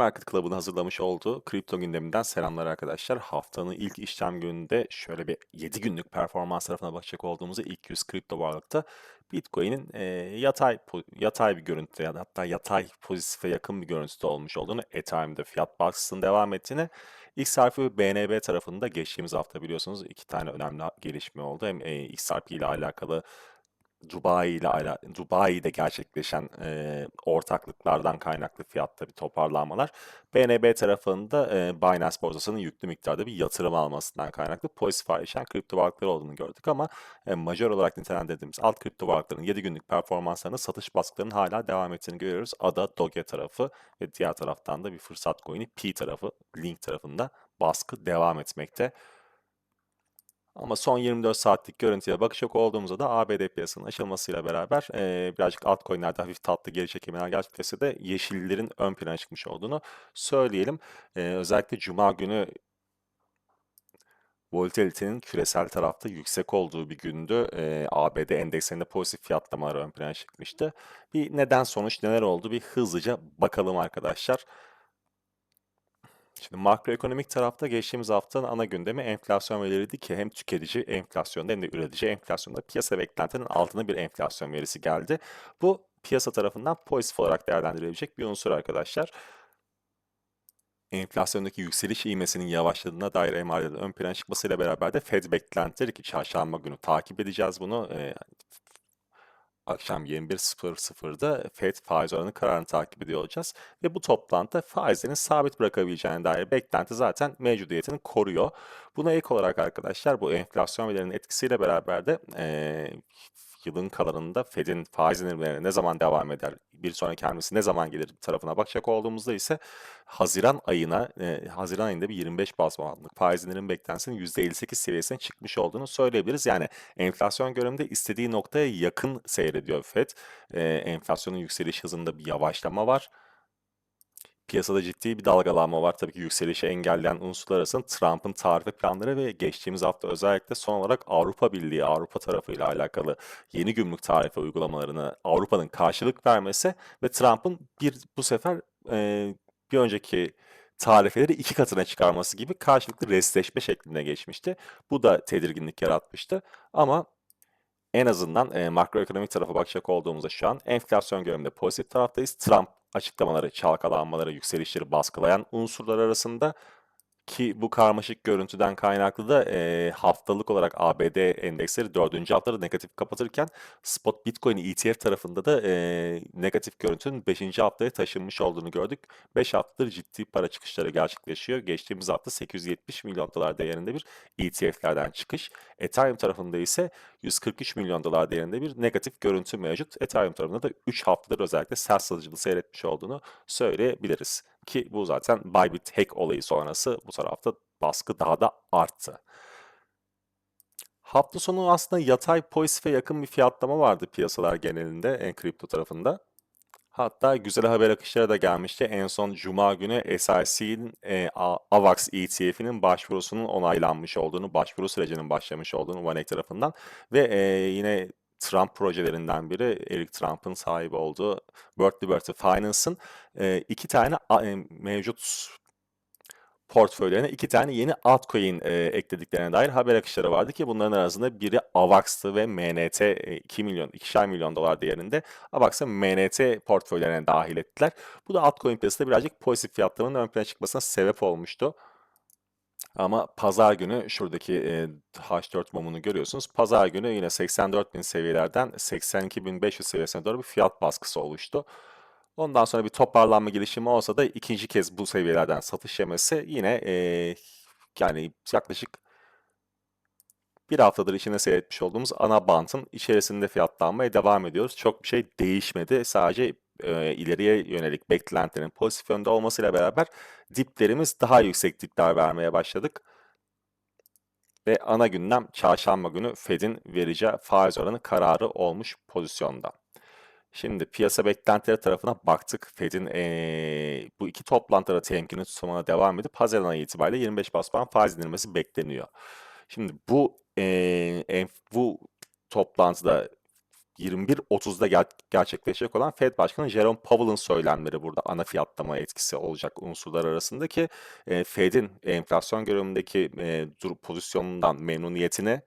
Market Club'ın hazırlamış olduğu kripto gündeminden selamlar arkadaşlar. Haftanın ilk işlem gününde şöyle bir 7 günlük performans tarafına bakacak olduğumuzda ilk 100 kripto varlıkta Bitcoin'in e, yatay yatay bir görüntüde ya da hatta yatay pozitife yakın bir görüntüde olmuş olduğunu, Ethereum'da fiyat baskısının devam ettiğini, XRP ve BNB tarafında geçtiğimiz hafta biliyorsunuz iki tane önemli gelişme oldu. Hem e, XRP ile alakalı Dubai ile Dubai'de gerçekleşen e, ortaklıklardan kaynaklı fiyatta bir toparlanmalar. BNB tarafında e, Binance borsasının yüklü miktarda bir yatırım almasından kaynaklı pozitif ayrışan kripto varlıklar olduğunu gördük ama e, majör olarak nitelendirdiğimiz alt kripto varlıkların 7 günlük performanslarında satış baskılarının hala devam ettiğini görüyoruz. ADA, Doge tarafı ve diğer taraftan da bir fırsat coin'i P tarafı, Link tarafında baskı devam etmekte. Ama son 24 saatlik görüntüye bakacak olduğumuzda da ABD piyasasının açılmasıyla beraber e, birazcık altcoin'lerde hafif tatlı geri çekimler gerçekleşse de yeşillerin ön plana çıkmış olduğunu söyleyelim. E, özellikle Cuma günü volatilitenin küresel tarafta yüksek olduğu bir gündü. E, ABD endekslerinde pozitif fiyatlamalar ön plana çıkmıştı. Bir neden sonuç neler oldu bir hızlıca bakalım arkadaşlar. Şimdi makroekonomik tarafta geçtiğimiz haftanın ana gündemi enflasyon veririydi ki hem tüketici enflasyonda hem de üretici enflasyonda piyasa beklentinin altında bir enflasyon verisi geldi. Bu piyasa tarafından pozitif olarak değerlendirilebilecek bir unsur arkadaşlar. Enflasyondaki yükseliş ivmesinin yavaşladığına dair emarelerin ön plana çıkmasıyla beraber de Fed beklentileri ki çarşamba günü takip edeceğiz bunu. Akşam 21.00'da FED faiz oranı kararını takip ediyor olacağız. Ve bu toplantıda faizlerin sabit bırakabileceğine dair beklenti zaten mevcudiyetini koruyor. Buna ek olarak arkadaşlar bu enflasyon verilerinin etkisiyle beraber de e, yılın kalanında Fed'in faiz indirimlerine ne zaman devam eder, bir sonraki hamlesi ne zaman gelir tarafına bakacak olduğumuzda ise Haziran ayına, e, Haziran ayında bir 25 baz puanlık faiz indirim beklentisinin %58 seviyesine çıkmış olduğunu söyleyebiliriz. Yani enflasyon görünümde istediği noktaya yakın seyrediyor Fed. E, enflasyonun yükseliş hızında bir yavaşlama var piyasada ciddi bir dalgalanma var. Tabii ki yükselişi engelleyen unsurlar arasında Trump'ın tarife planları ve geçtiğimiz hafta özellikle son olarak Avrupa Birliği, Avrupa tarafıyla alakalı yeni gümrük tarife uygulamalarını Avrupa'nın karşılık vermesi ve Trump'ın bir bu sefer e, bir önceki tarifeleri iki katına çıkarması gibi karşılıklı restleşme şeklinde geçmişti. Bu da tedirginlik yaratmıştı. Ama en azından e, makroekonomik tarafa bakacak olduğumuzda şu an enflasyon görünümde pozitif taraftayız. Trump açıklamaları, çalkalanmaları, yükselişleri baskılayan unsurlar arasında ki bu karmaşık görüntüden kaynaklı da e, haftalık olarak ABD endeksleri dördüncü haftada negatif kapatırken spot Bitcoin ETF tarafında da e, negatif görüntünün beşinci haftaya taşınmış olduğunu gördük. Beş haftadır ciddi para çıkışları gerçekleşiyor. Geçtiğimiz hafta 870 milyon dolar değerinde bir ETF'lerden çıkış. Ethereum tarafında ise 143 milyon dolar değerinde bir negatif görüntü mevcut. Ethereum tarafında da 3 haftadır özellikle sert satıcılığı seyretmiş olduğunu söyleyebiliriz. Ki bu zaten Bybit hack olayı sonrası bu tarafta baskı daha da arttı. Hafta sonu aslında yatay pozitife yakın bir fiyatlama vardı piyasalar genelinde en kripto tarafında. Hatta güzel haber akışları da gelmişti. En son Cuma günü SIC'nin e, AVAX ETF'inin başvurusunun onaylanmış olduğunu, başvuru sürecinin başlamış olduğunu Vanek tarafından ve e, yine Trump projelerinden biri Eric Trump'ın sahibi olduğu World Liberty Finance'ın e, iki tane e, mevcut portföylerine iki tane yeni altcoin e, eklediklerine dair haber akışları vardı ki bunların arasında biri AVAX'tı ve MNT e, 2 milyon, 2'şer milyon dolar değerinde AVAX'ı MNT portföylerine dahil ettiler. Bu da altcoin piyasasında birazcık pozitif fiyatlamanın ön plana çıkmasına sebep olmuştu. Ama pazar günü şuradaki e, H4 mumunu görüyorsunuz. Pazar günü yine 84.000 seviyelerden 82.500 seviyesine doğru bir fiyat baskısı oluştu. Ondan sonra bir toparlanma gelişimi olsa da ikinci kez bu seviyelerden satış yemesi yine e, yani yaklaşık bir haftadır içinde seyretmiş olduğumuz ana bantın içerisinde fiyatlanmaya devam ediyoruz. Çok bir şey değişmedi. Sadece e, ileriye yönelik beklentilerin pozitif yönde olmasıyla beraber diplerimiz daha yüksek dipler vermeye başladık. Ve ana gündem çarşamba günü Fed'in vereceği faiz oranı kararı olmuş pozisyonda. Şimdi piyasa beklentileri tarafına baktık. Fed'in ee, bu iki toplantıda temkinli tutmaya devam edip Haziran ayı itibariyle 25 bas puan faiz indirmesi bekleniyor. Şimdi bu ee, bu toplantıda 21.30'da ger gerçekleşecek olan Fed Başkanı Jerome Powell'ın söylemleri burada ana fiyatlama etkisi olacak unsurlar arasında ki e, Fed'in enflasyon görünümündeki e, pozisyonundan memnuniyetini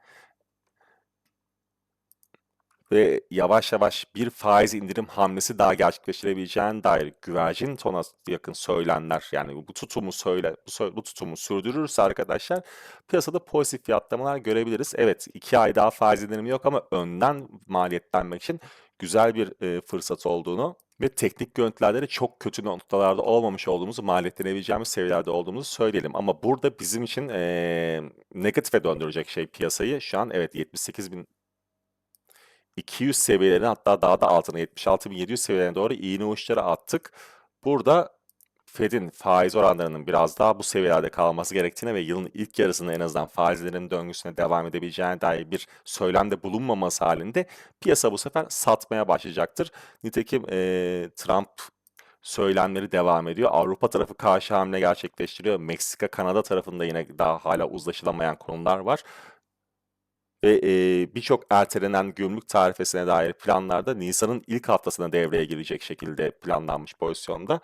ve yavaş yavaş bir faiz indirim hamlesi daha gerçekleştirebileceğine dair güvercin tona yakın söylemler yani bu tutumu söyle bu, bu tutumu sürdürürse arkadaşlar piyasada pozitif fiyatlamalar görebiliriz. Evet iki ay daha faiz indirimi yok ama önden maliyetlenmek için güzel bir e, fırsat olduğunu ve teknik görüntülerde de çok kötü noktalarda olmamış olduğumuzu, maliyetlenebileceğimiz seviyelerde olduğumuzu söyleyelim. Ama burada bizim için e, negatife döndürecek şey piyasayı şu an evet 78 bin 200 seviyelerine hatta daha da altına 76.700 seviyelerine doğru iğne uçları attık. Burada Fed'in faiz oranlarının biraz daha bu seviyelerde kalması gerektiğine ve yılın ilk yarısında en azından faizlerin döngüsüne devam edebileceğine dair bir söylemde bulunmaması halinde piyasa bu sefer satmaya başlayacaktır. Nitekim eee, Trump söylemleri devam ediyor. Avrupa tarafı karşı hamle gerçekleştiriyor. Meksika, Kanada tarafında yine daha hala uzlaşılamayan konular var. Ve e, birçok ertelenen gümrük tarifesine dair planlarda Nisan'ın ilk haftasına devreye girecek şekilde planlanmış pozisyonda.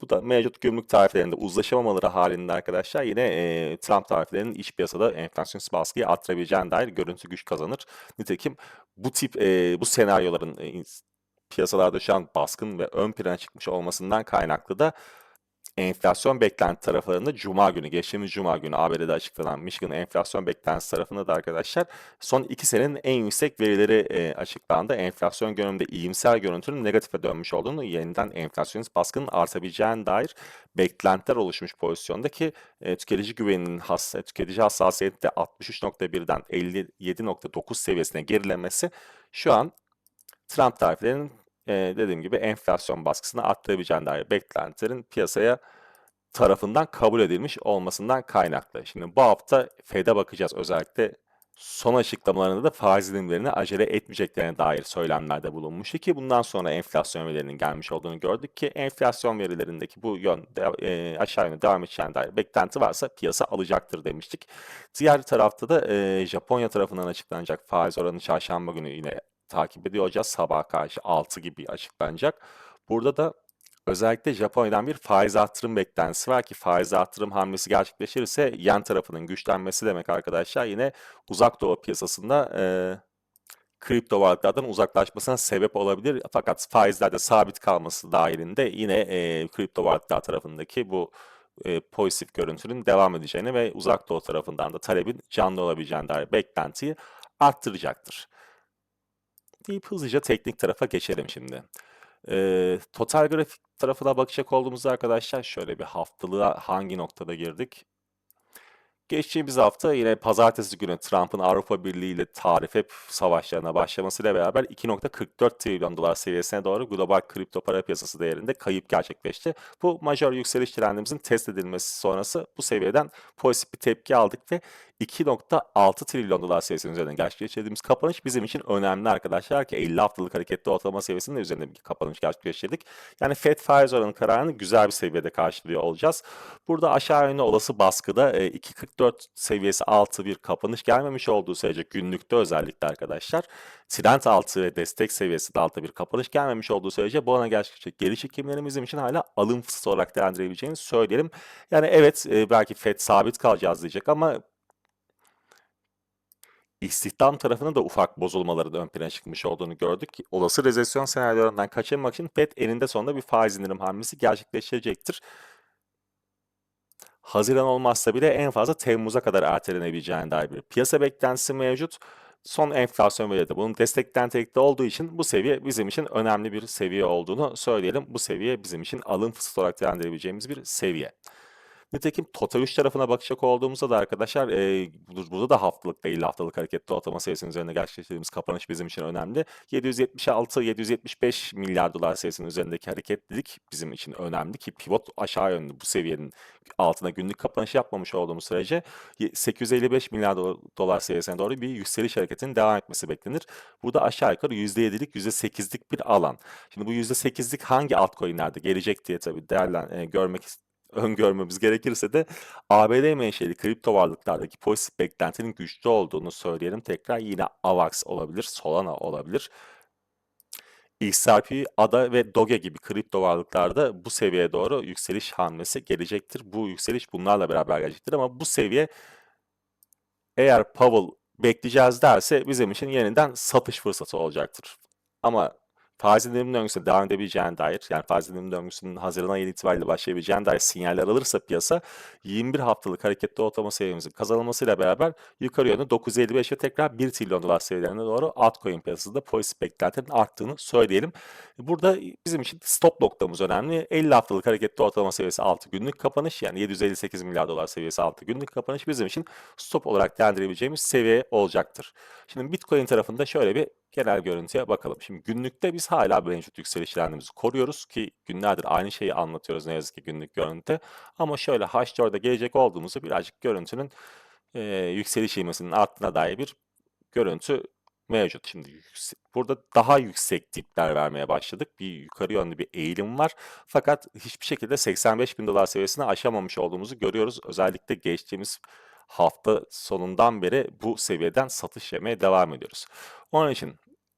Bu da mevcut gümrük tarifelerinde uzlaşamamaları halinde arkadaşlar yine e, Trump tarifelerinin iç piyasada enflasyonist baskıyı arttırabileceğine dair görüntü güç kazanır. Nitekim bu tip e, bu senaryoların e, piyasalarda şu an baskın ve ön plana çıkmış olmasından kaynaklı da enflasyon beklenti taraflarında Cuma günü, geçtiğimiz Cuma günü ABD'de açıklanan Michigan enflasyon beklentisi tarafında da arkadaşlar son iki senenin en yüksek verileri e, açıklandı. Enflasyon görünümde iyimser görüntünün negatife dönmüş olduğunu, yeniden enflasyonist baskının artabileceğine dair beklentiler oluşmuş pozisyonda ki e, tüketici güveninin has, tüketici hassasiyeti de 63.1'den 57.9 seviyesine gerilemesi şu an Trump tarifelerinin e, dediğim gibi enflasyon baskısını arttırabileceğine dair beklentilerin piyasaya tarafından kabul edilmiş olmasından kaynaklı. Şimdi bu hafta Fed'e bakacağız özellikle son açıklamalarında da faiz indirimlerini acele etmeyeceklerine dair söylemlerde bulunmuştu ki bundan sonra enflasyon verilerinin gelmiş olduğunu gördük ki enflasyon verilerindeki bu yön e, aşağı yönde devam edeceğine dair beklenti varsa piyasa alacaktır demiştik. Diğer tarafta da e, Japonya tarafından açıklanacak faiz oranı çarşamba günü yine takip ediyor olacağız. Sabah karşı 6 gibi açıklanacak. Burada da özellikle Japonya'dan bir faiz artırım beklentisi var ki faiz artırım hamlesi gerçekleşirse yen tarafının güçlenmesi demek arkadaşlar yine uzak doğu piyasasında e, kripto varlıklardan uzaklaşmasına sebep olabilir. Fakat faizlerde sabit kalması dahilinde yine e, kripto varlıklar tarafındaki bu e, pozitif görüntünün devam edeceğini ve uzak doğu tarafından da talebin canlı olabileceğine dair beklentiyi arttıracaktır deyip hızlıca teknik tarafa geçelim şimdi. Ee, total grafik tarafına bakacak olduğumuzda arkadaşlar şöyle bir haftalığa hangi noktada girdik? Geçtiğimiz hafta yine pazartesi günü Trump'ın Avrupa Birliği ile tarif hep savaşlarına başlamasıyla beraber 2.44 trilyon dolar seviyesine doğru global kripto para piyasası değerinde kayıp gerçekleşti. Bu majör yükseliş trendimizin test edilmesi sonrası bu seviyeden pozitif bir tepki aldık ve 2.6 trilyon dolar seviyesinin üzerinde gerçekleştirdiğimiz kapanış bizim için önemli arkadaşlar ki 50 haftalık hareketli ortalama seviyesinin de üzerinde bir kapanış gerçekleştirdik. Yani FED faiz oranı kararını güzel bir seviyede karşılıyor olacağız. Burada aşağı yönlü olası baskıda 2.44 seviyesi altı bir kapanış gelmemiş olduğu sürece günlükte özellikle arkadaşlar trend altı ve destek seviyesi de altta bir kapanış gelmemiş olduğu sürece bu ana gerçekleşecek geri çekimlerin bizim için hala alım fırsatı olarak değerlendirebileceğini söyleyelim. Yani evet belki FED sabit kalacağız diyecek ama istihdam tarafında da ufak bozulmaların ön plana çıkmış olduğunu gördük. Olası rezesyon senaryolarından kaçınmak için FED eninde sonunda bir faiz indirim hamlesi gerçekleştirecektir. Haziran olmazsa bile en fazla Temmuz'a kadar ertelenebileceğine dair bir piyasa beklentisi mevcut. Son enflasyon verileri de bunun destekten nitelikte olduğu için bu seviye bizim için önemli bir seviye olduğunu söyleyelim. Bu seviye bizim için alım fırsatı olarak değerlendirebileceğimiz bir seviye. Nitekim Total 3 tarafına bakacak olduğumuzda da arkadaşlar e, burada da haftalık değil haftalık hareketli ortalama seviyesinin üzerinde gerçekleştirdiğimiz kapanış bizim için önemli. 776-775 milyar dolar seviyesinin üzerindeki hareketlilik bizim için önemli ki pivot aşağı yönlü bu seviyenin altına günlük kapanış yapmamış olduğumuz sürece 855 milyar dolar seviyesine doğru bir yükseliş hareketinin devam etmesi beklenir. Burada aşağı yukarı %7'lik %8'lik bir alan. Şimdi bu %8'lik hangi altcoin'lerde gelecek diye tabii değerlen e, görmek öngörmemiz gerekirse de ABD menşeli kripto varlıklardaki pozitif beklentinin güçlü olduğunu söyleyelim. Tekrar yine AVAX olabilir, Solana olabilir. XRP, ADA ve Doge gibi kripto varlıklarda bu seviyeye doğru yükseliş hamlesi gelecektir. Bu yükseliş bunlarla beraber gelecektir ama bu seviye eğer Powell bekleyeceğiz derse bizim için yeniden satış fırsatı olacaktır. Ama faiz indirim döngüsü devam edebileceğine dair yani faiz indirim döngüsünün Haziran ayı itibariyle başlayabileceğine dair sinyaller alırsa piyasa 21 haftalık hareketli ortalama seviyemizin kazanılmasıyla beraber yukarı yönlü 955 ve tekrar 1 trilyon dolar seviyelerine doğru altcoin piyasasında pozitif beklentilerin arttığını söyleyelim. Burada bizim için stop noktamız önemli. 50 haftalık hareketli ortalama seviyesi 6 günlük kapanış yani 758 milyar dolar seviyesi 6 günlük kapanış bizim için stop olarak değerlendirebileceğimiz seviye olacaktır. Şimdi Bitcoin tarafında şöyle bir genel görüntüye bakalım. Şimdi günlükte biz hala mevcut yükseliş trendimizi koruyoruz ki günlerdir aynı şeyi anlatıyoruz ne yazık ki günlük görüntüde. Ama şöyle H4'e gelecek olduğumuzu birazcık görüntünün e, yükseliş ivmesinin arttığına dair bir görüntü mevcut. Şimdi yükse- burada daha yüksek tipler vermeye başladık. Bir yukarı yönlü bir eğilim var. Fakat hiçbir şekilde 85 bin dolar seviyesini aşamamış olduğumuzu görüyoruz. Özellikle geçtiğimiz hafta sonundan beri bu seviyeden satış yemeye devam ediyoruz. Onun için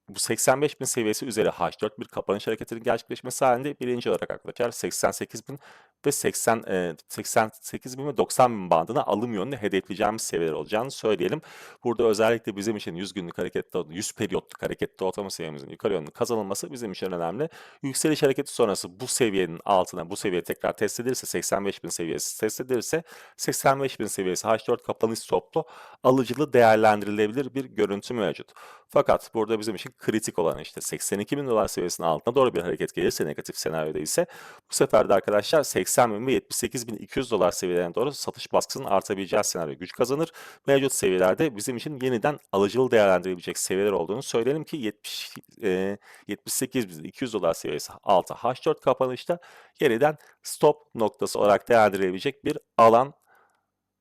bu 85 bin seviyesi üzeri H4 bir kapanış hareketinin gerçekleşmesi halinde birinci olarak arkadaşlar 88 bin ve 80, e, 88 bin ve 90 bin bandına alım yönünde hedefleyeceğimiz seviyeler olacağını söyleyelim. Burada özellikle bizim için 100 günlük harekette, 100 periyotluk harekette ortalama seviyemizin yukarı yönlü kazanılması bizim için önemli. Yükseliş hareketi sonrası bu seviyenin altına, bu seviye tekrar test edilirse, 85 bin seviyesi test edilirse, 85 bin seviyesi H4 kapanış stoplu alıcılı değerlendirilebilir bir görüntü mevcut. Fakat burada bizim için kritik olan işte 82 bin dolar seviyesinin altına doğru bir hareket gelirse negatif senaryoda ise bu sefer de arkadaşlar 80 bin ve 78 bin 200 dolar seviyelerine doğru satış baskısının artabileceği senaryo güç kazanır. Mevcut seviyelerde bizim için yeniden alıcılı değerlendirebilecek seviyeler olduğunu söyleyelim ki 70, e, 78 bin 200 dolar seviyesi altı H4 kapanışta yeniden stop noktası olarak değerlendirilebilecek bir alan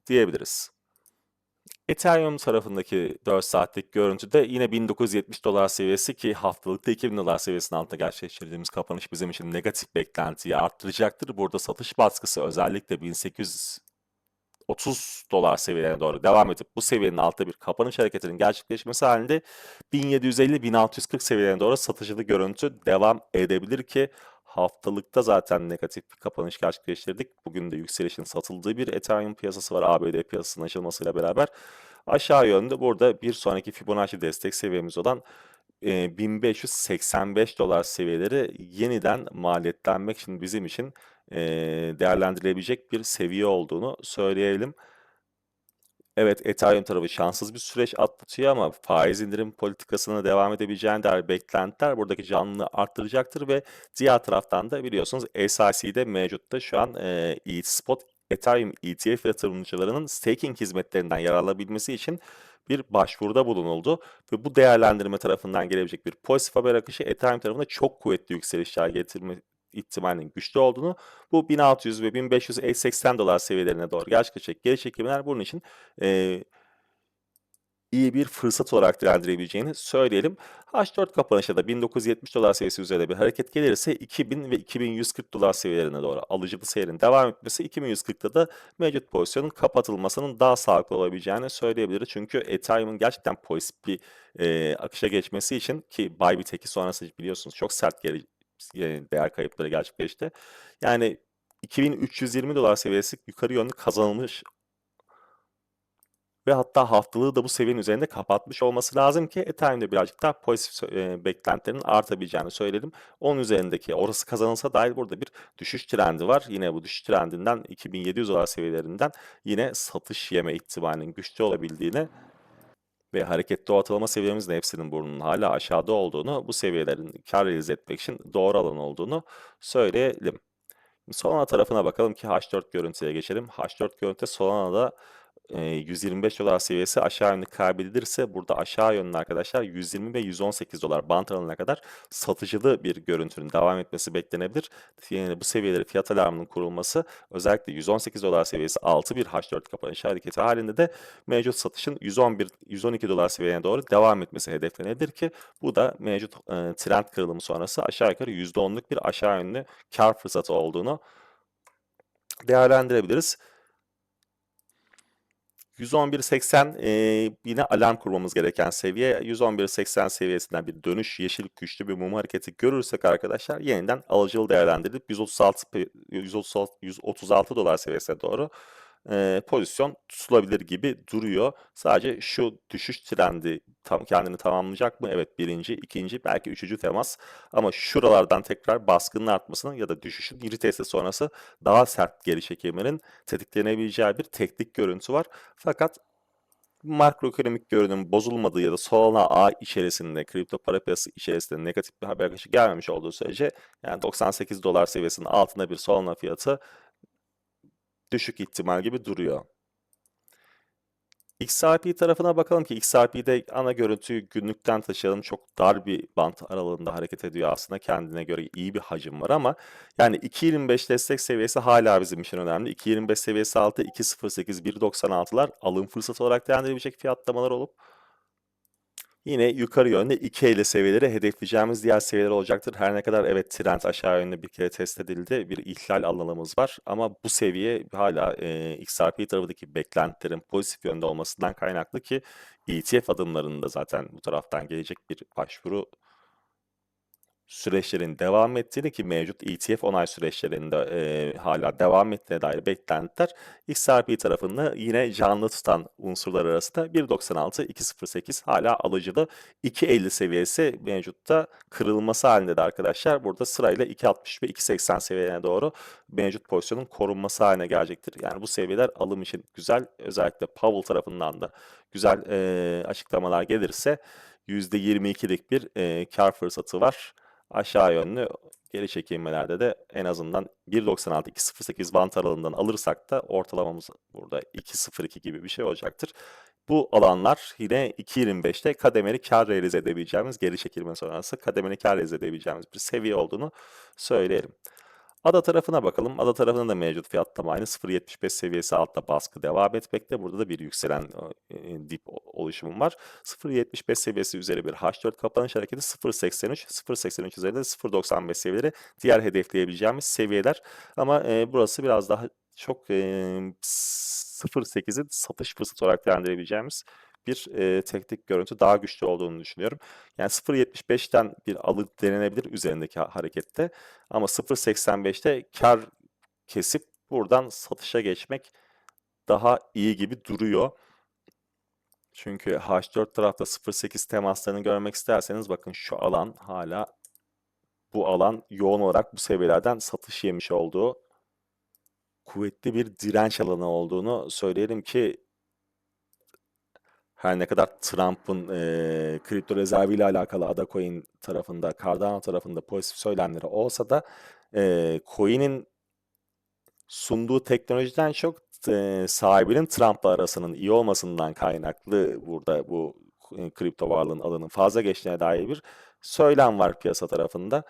diyebiliriz. Ethereum tarafındaki 4 saatlik görüntüde yine 1970 dolar seviyesi ki haftalıkta 2000 dolar seviyesinin altında gerçekleştirdiğimiz kapanış bizim için negatif beklentiyi arttıracaktır. Burada satış baskısı özellikle 1830 dolar seviyelerine doğru devam edip bu seviyenin altında bir kapanış hareketinin gerçekleşmesi halinde 1750-1640 seviyelerine doğru satıcılı görüntü devam edebilir ki haftalıkta zaten negatif bir kapanış gerçekleştirdik. Bugün de yükselişin satıldığı bir Ethereum piyasası var ABD piyasasının açılmasıyla beraber. Aşağı yönde burada bir sonraki Fibonacci destek seviyemiz olan e, 1585 dolar seviyeleri yeniden maliyetlenmek için bizim için e, değerlendirilebilecek bir seviye olduğunu söyleyelim. Evet Ethereum tarafı şanssız bir süreç atlatıyor ama faiz indirim politikasına devam edebileceğine dair beklentiler buradaki canlılığı arttıracaktır ve diğer taraftan da biliyorsunuz SIC'de mevcutta şu an e, Spot Ethereum ETF yatırımcılarının staking hizmetlerinden yararlanabilmesi için bir başvuruda bulunuldu ve bu değerlendirme tarafından gelebilecek bir pozitif haber akışı Ethereum tarafında çok kuvvetli yükselişler getirme ihtimalinin güçlü olduğunu, bu 1600 ve 1580 dolar seviyelerine doğru gerçekleşecek geri çekimler bunun için e, iyi bir fırsat olarak değerlendirebileceğini söyleyelim. H4 kapanışta da 1970 dolar seviyesi üzerinde bir hareket gelirse 2000 ve 2140 dolar seviyelerine doğru alıcılı seyrin devam etmesi 2140'ta da mevcut pozisyonun kapatılmasının daha sağlıklı olabileceğini söyleyebiliriz. Çünkü Ethereum'un gerçekten pozitif bir e, akışa geçmesi için ki Bybit eki sonrası biliyorsunuz çok sert geri değer kayıpları gerçekleşti. Yani 2320 dolar seviyesi yukarı yönlü kazanılmış ve hatta haftalığı da bu seviyenin üzerinde kapatmış olması lazım ki Ethereum'de birazcık daha pozitif e, beklentilerin artabileceğini söyledim. Onun üzerindeki orası kazanılsa dahi burada bir düşüş trendi var. Yine bu düşüş trendinden 2700 dolar seviyelerinden yine satış yeme ihtimalinin güçlü olabildiğini ve hareketli ortalama seviyemizin hepsinin burnunun hala aşağıda olduğunu, bu seviyelerin kar realize etmek için doğru alan olduğunu söyleyelim. Solana tarafına bakalım ki H4 görüntüye geçelim. H4 görüntü Solana'da 125 dolar seviyesi aşağı yönlü kaybedilirse burada aşağı yönlü arkadaşlar 120 ve 118 dolar bant aralığına kadar satıcılı bir görüntünün devam etmesi beklenebilir. Yani bu seviyeleri fiyat alarmının kurulması özellikle 118 dolar seviyesi 6 bir H4 kapanış hareketi halinde de mevcut satışın 111 112 dolar seviyene doğru devam etmesi hedeflenebilir ki bu da mevcut e, trend kırılımı sonrası aşağı yukarı %10'luk bir aşağı yönlü kar fırsatı olduğunu değerlendirebiliriz. 111.80 eee, yine alarm kurmamız gereken seviye. 111.80 seviyesinden bir dönüş, yeşil güçlü bir mum hareketi görürsek arkadaşlar yeniden alıcılı değerlendirilip 136 pe- 136 136 dolar seviyesine doğru eee, pozisyon tutulabilir gibi duruyor. Sadece şu düşüş trendi tam kendini tamamlayacak mı? Evet birinci, ikinci, belki üçüncü temas. Ama şuralardan tekrar baskının artmasının ya da düşüşün geri testi sonrası daha sert geri çekilmenin tetiklenebileceği bir teknik görüntü var. Fakat makroekonomik görünüm bozulmadığı ya da Solana ağ içerisinde, kripto para piyasası içerisinde negatif bir haber akışı gelmemiş olduğu sürece yani 98 dolar seviyesinin altında bir Solana fiyatı düşük ihtimal gibi duruyor. XRP tarafına bakalım ki XRP'de ana görüntüyü günlükten taşıyalım. Çok dar bir bant aralığında hareket ediyor aslında. Kendine göre iyi bir hacim var ama yani 2.25 destek seviyesi hala bizim için önemli. 2.25 seviyesi altı 2.08 1.96'lar alım fırsatı olarak değerlendirilecek fiyatlamalar olup Yine yukarı yönde 2 50 seviyeleri hedefleyeceğimiz diğer seviyeler olacaktır. Her ne kadar evet trend aşağı yönde bir kere test edildi. Bir ihlal alanımız var. Ama bu seviye hala e, XRP tarafındaki beklentilerin pozitif yönde olmasından kaynaklı ki ETF adımlarında zaten bu taraftan gelecek bir başvuru süreçlerin devam ettiğini ki mevcut ETF onay süreçlerinde e, hala devam ettiğine dair beklentiler XRP tarafını yine canlı tutan unsurlar arasında 1.96, 2.08 hala alıcılı. 2.50 seviyesi mevcutta kırılması halinde de arkadaşlar. Burada sırayla 2.60 ve 2.80 seviyelerine doğru mevcut pozisyonun korunması haline gelecektir. Yani bu seviyeler alım için güzel özellikle Powell tarafından da güzel e, açıklamalar gelirse %22'lik bir e, kar fırsatı var aşağı yönlü geri çekilmelerde de en azından 1.96-2.08 bant aralığından alırsak da ortalamamız burada 2.02 gibi bir şey olacaktır. Bu alanlar yine 2.25'te kademeli kar realize edebileceğimiz, geri çekilme sonrası kademeli kar realize edebileceğimiz bir seviye olduğunu söyleyelim. Ada tarafına bakalım. Ada tarafında da mevcut fiyatlama aynı 0.75 seviyesi altta baskı devam etmekte. Burada da bir yükselen e, dip oluşumu var. 0.75 seviyesi üzeri bir H4 kapanış hareketi 0.83, 0.83 üzerinde 0.95 seviyeleri diğer hedefleyebileceğimiz seviyeler. Ama e, burası biraz daha çok e, 0.8'in satış fırsatı olarak değerlendirebileceğimiz bir e, teknik görüntü daha güçlü olduğunu düşünüyorum. Yani 0.75'ten bir alıp denenebilir üzerindeki harekette ama 0.85'te kar kesip buradan satışa geçmek daha iyi gibi duruyor. Çünkü H4 tarafta 0.8 temaslarını görmek isterseniz bakın şu alan hala bu alan yoğun olarak bu seviyelerden satış yemiş olduğu kuvvetli bir direnç alanı olduğunu söyleyelim ki her ne kadar Trump'ın e, kripto rezerviyle alakalı Adacoin tarafında, Cardano tarafında pozitif söylemleri olsa da e, coin'in sunduğu teknolojiden çok e, sahibinin Trump'la arasının iyi olmasından kaynaklı burada bu e, kripto varlığın alanın fazla geçtiğine dair bir söylem var piyasa tarafında.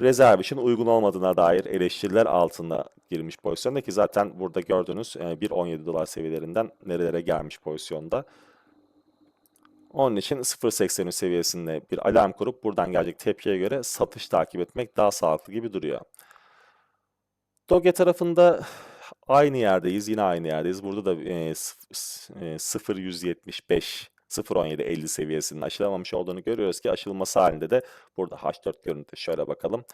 Rezerv için uygun olmadığına dair eleştiriler altında girmiş pozisyonda ki zaten burada gördüğünüz e, 1.17 dolar seviyelerinden nerelere gelmiş pozisyonda. Onun için 0.83 seviyesinde bir alarm kurup buradan gelecek tepkiye göre satış takip etmek daha sağlıklı gibi duruyor. Doge tarafında aynı yerdeyiz. Yine aynı yerdeyiz. Burada da e, 0.175 0.17.50 seviyesinin aşılamamış olduğunu görüyoruz ki aşılması halinde de burada H4 görüntü şöyle bakalım.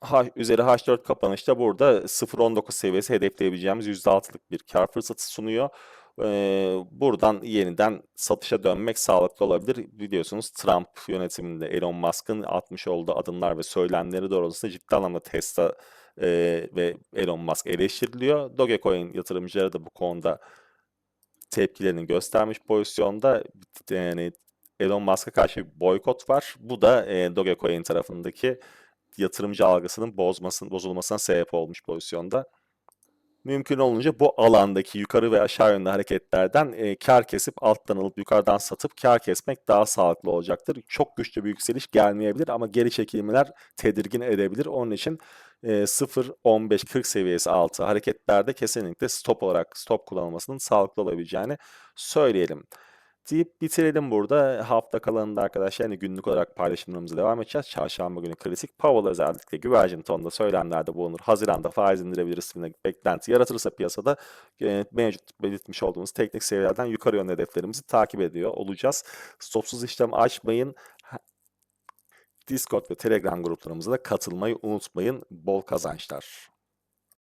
H, üzeri H4 kapanışta burada 0.19 seviyesi hedefleyebileceğimiz %6'lık bir kar fırsatı sunuyor. Buradan yeniden satışa dönmek sağlıklı olabilir. Biliyorsunuz Trump yönetiminde Elon Musk'ın atmış olduğu adımlar ve söylemleri doğrultusunda ciddi anlamda Tesla e, ve Elon Musk eleştiriliyor. Dogecoin yatırımcıları da bu konuda tepkilerini göstermiş pozisyonda. Yani Elon Musk'a karşı bir boykot var. Bu da e, Dogecoin tarafındaki yatırımcı algısının bozmasın, bozulmasına sebep olmuş pozisyonda. Mümkün olunca bu alandaki yukarı ve aşağı yönlü hareketlerden e, kar kesip alttan alıp yukarıdan satıp kar kesmek daha sağlıklı olacaktır. Çok güçlü bir yükseliş gelmeyebilir ama geri çekilmeler tedirgin edebilir. Onun için e, 0 15 40 seviyesi altı hareketlerde kesinlikle stop olarak stop kullanılmasının sağlıklı olabileceğini söyleyelim. Deyip bitirelim burada. Hafta kalanında arkadaşlar hani günlük olarak paylaşımlarımıza devam edeceğiz. Çarşamba günü klasik Powell özellikle güvercin tonda söylemlerde bulunur. Haziranda faiz indirebiliriz bir beklenti yaratırsa piyasada e, mevcut belirtmiş olduğumuz teknik seviyelerden yukarı yönlü hedeflerimizi takip ediyor olacağız. Stopsuz işlem açmayın. Discord ve Telegram gruplarımıza da katılmayı unutmayın. Bol kazançlar.